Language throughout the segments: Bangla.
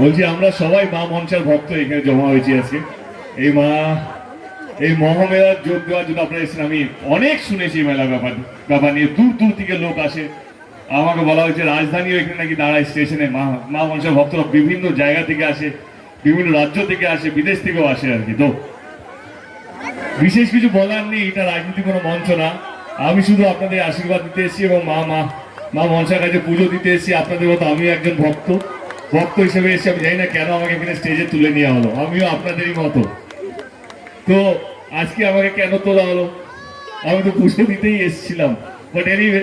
বলছি, আমরা সবাই মা মনসার ভক্ত এখানে জমা হয়েছি আজকে। এই মা, এই মহামেলার যোগ দেওয়ার জন্য আপনারা এসেছেন। আমি অনেক শুনেছি মেলা ব্যাপার ব্যাপার নিয়ে। দূর দূর থেকে লোক আসে। আমাকে বলা হয়েছে, রাজধানীও এখানে নাকি দাঁড়ায় স্টেশনে। মা মা মনসার ভক্তরা বিভিন্ন জায়গা থেকে আসে, বিভিন্ন রাজ্য থেকে আসে, বিদেশ থেকেও আসে আর কি। তো বিশেষ কিছু বলার নেই, এটা রাজনীতি কোনো মঞ্চ না। আমি শুধু আপনাদের আশীর্বাদ দিতে এসেছি এবং মা মা মা মনসার কাছে পুজো দিতে এসেছি। আপনাদের মতো আমিও একজন ভক্ত। ভক্ত হিসেবে এসে আমি জানি না কেন আমাকে এখানে স্টেজে তুলে নেওয়া হলো। আমিও আপনাদেরই মতো। তো আজকে আমাকে কেন তোলা হলো? আমি তো পুজো দিতেই এসেছিলাম। বাট এনিওয়ে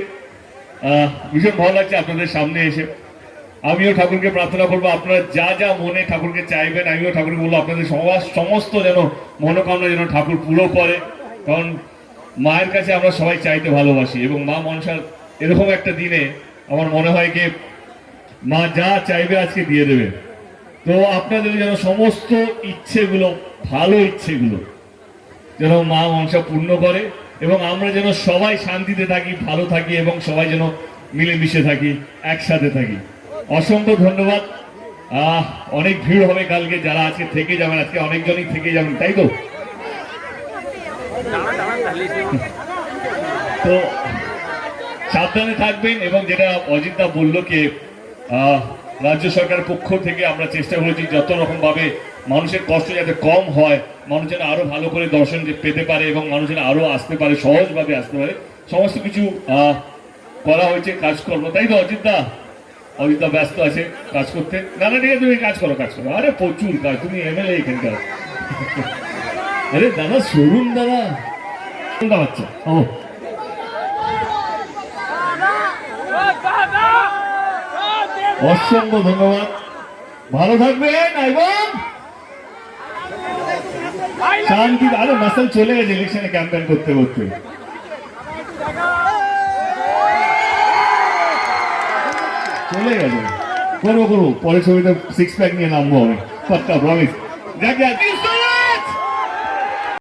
ভীষণ ভালো লাগছে আপনাদের সামনে এসে। আমিও ঠাকুরকে প্রার্থনা করব। আপনারা যা যা মনে ঠাকুরকে চাইবেন, আমিও ঠাকুরকে বলব, আপনাদের সবার সমস্ত যেন মনোকামনা যেন ঠাকুর পুরো করে। কারণ মায়ের কাছে আমরা সবাই চাইতে ভালোবাসি এবং মা মনসার এরকম একটা দিনে আমার মনে হয় কি মা যা চাইবে আজকে দিয়ে দেবে। তো আপনাদের যেন সমস্ত ইচ্ছেগুলো, ভালো ইচ্ছেগুলো যেন মা মনসা পূর্ণ করে এবং আমরা যেন সবাই শান্তিতে থাকি, ভালো থাকি এবং সবাই যেন মিলেমিশে থাকি, একসাথে থাকি। অসংখ্য ধন্যবাদ। আহ, অনেক ভিড় হবে কালকে, যারা আজকে থেকে যাবেন, আজকে অনেকজনই থেকে যাবেন, তাই তো? তো সাবধানে থাকবেন এবং যেটা অজিতদা বলল কি রাজ্য সরকারের পক্ষ থেকে আমরা চেষ্টা করেছি যত রকম ভাবে মানুষের কষ্ট যাতে কম হয়, মানুষ যেন আরও ভালো করে দর্শন পেতে পারে এবং মানুষ যেন আরও আসতে পারে, সহজভাবে আসতে পারে। সমস্ত কিছু করা হয়েছে কাজকর্ম। তাই তো অজিতদা অজিতদা ব্যস্ত আছে কাজ করতে। না না, ঠিক আছে, তুমি কাজ করো কাজ করো। আরে, প্রচুর কাজ, তুমি এমএলএ এখানকার। আরে, দাদা সরুন দাদা বাচ্চা, ও। অসংখ্য ধন্যবাদ। ভালো থাকবেন এবং শান্তি, আরে মাসাল চলে গেছে ইলেকশনে ক্যাম্পেন করতে করতে। চলে গেছে। করব করব। পরের ছবিতে সিক্স প্যাক নিয়ে নামবো আমি। পাক্কা প্রমিস যাক যাক।